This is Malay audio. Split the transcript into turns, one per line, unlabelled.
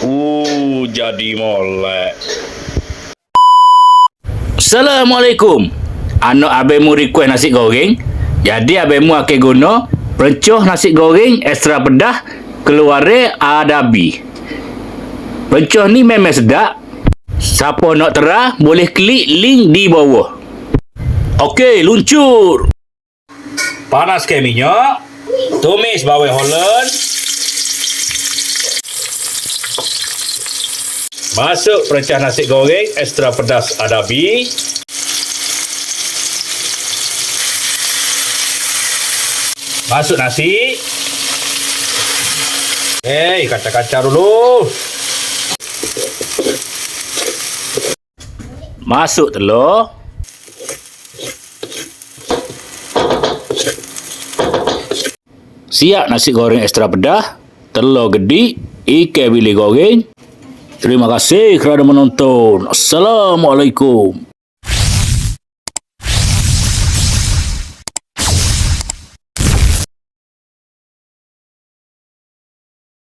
Uh, jadi molek.
Assalamualaikum. Anak abemu request nasi goreng. Jadi abemu akan guna perencuh nasi goreng ekstra pedah keluare adabi. Perencuh ni memang sedap. Siapa nak terah boleh klik link di bawah. Okey, luncur. Panaskan minyak. Tumis bawang holland. Masuk perencah nasi goreng ekstra pedas adabi. Masuk nasi. Hei, kacang-kacang dulu. Masuk telur. Siap nasi goreng ekstra pedah, telur gedik, ikan bilik goreng. Terima kasih kerana menonton. Assalamualaikum.